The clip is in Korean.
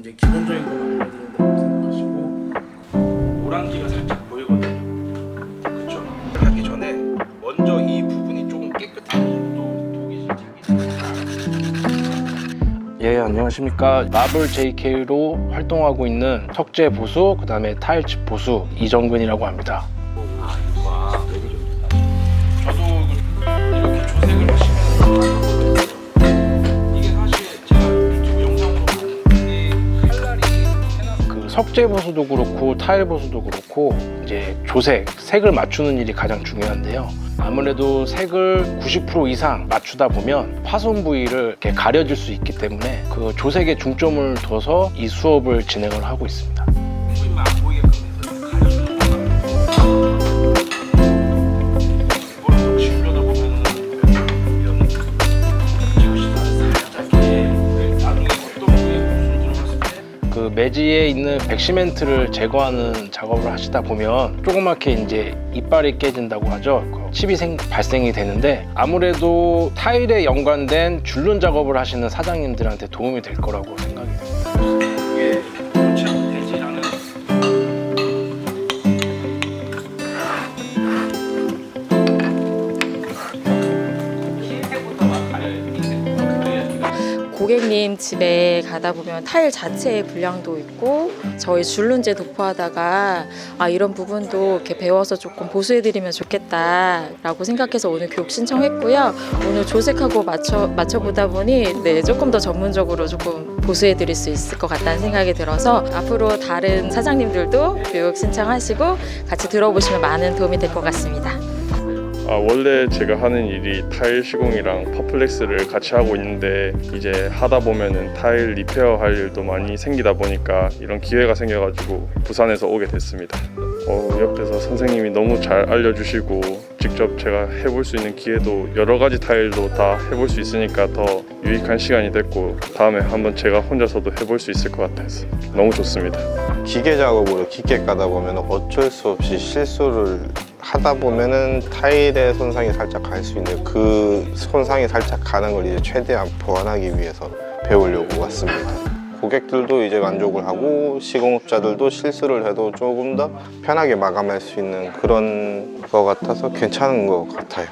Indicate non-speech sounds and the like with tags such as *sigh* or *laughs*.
이제 기본적인 걸 알려드린다고 생각하시고 오랑기가 살짝 보이거든요. 그렇죠? 하기 전에 먼저 이 부분이 조금 깨끗한 또 독이 *laughs* 예 안녕하십니까 마블 JK로 활동하고 있는 석재 보수 그 다음에 타일치 보수 이정근이라고 합니다. 석재 보수도 그렇고 타일 보수도 그렇고 이제 조색 색을 맞추는 일이 가장 중요한데요. 아무래도 색을 90% 이상 맞추다 보면 파손 부위를 가려질 수 있기 때문에 그 조색에 중점을 둬서 이 수업을 진행을 하고 있습니다. 그 매지에 있는 백시멘트를 제거하는 작업을 하시다 보면 조그맣게 이제 이빨이 깨진다고 하죠. 그 칩이 생- 발생이 되는데 아무래도 타일에 연관된 줄눈 작업을 하시는 사장님들한테 도움이 될 거라고 생각이 됩니다. 고객님 집에 가다 보면 타일 자체의 불량도 있고 저희 줄눈제 도포하다가 아 이런 부분도 이렇게 배워서 조금 보수해드리면 좋겠다라고 생각해서 오늘 교육 신청했고요. 오늘 조색하고 맞춰 맞춰보다 보니 네 조금 더 전문적으로 조금 보수해드릴 수 있을 것 같다는 생각이 들어서 앞으로 다른 사장님들도 교육 신청하시고 같이 들어보시면 많은 도움이 될 것 같습니다. 아, 원래 제가 하는 일이 타일 시공이랑 퍼플렉스를 같이 하고 있는데 이제 하다 보면은 타일 리페어 할 일도 많이 생기다 보니까 이런 기회가 생겨가지고 부산에서 오게 됐습니다. 어, 옆에서 선생님이 너무 잘 알려주시고 직접 제가 해볼 수 있는 기회도 여러 가지 타일도 다 해볼 수 있으니까 더 유익한 시간이 됐고 다음에 한번 제가 혼자서도 해볼 수 있을 것 같아서 너무 좋습니다. 기계 작업으로 깊게 까다 보면 어쩔 수 없이 실수를 하다 보면은 타일의 손상이 살짝 갈 수 있는데 그 손상이 살짝 가는 걸 이제 최대한 보완하기 위해서 배우려고 왔습니다. 고객들도 이제 만족을 하고 시공업자들도 실수를 해도 조금 더 편하게 마감할 수 있는 그런 것 같아서 괜찮은 것 같아요.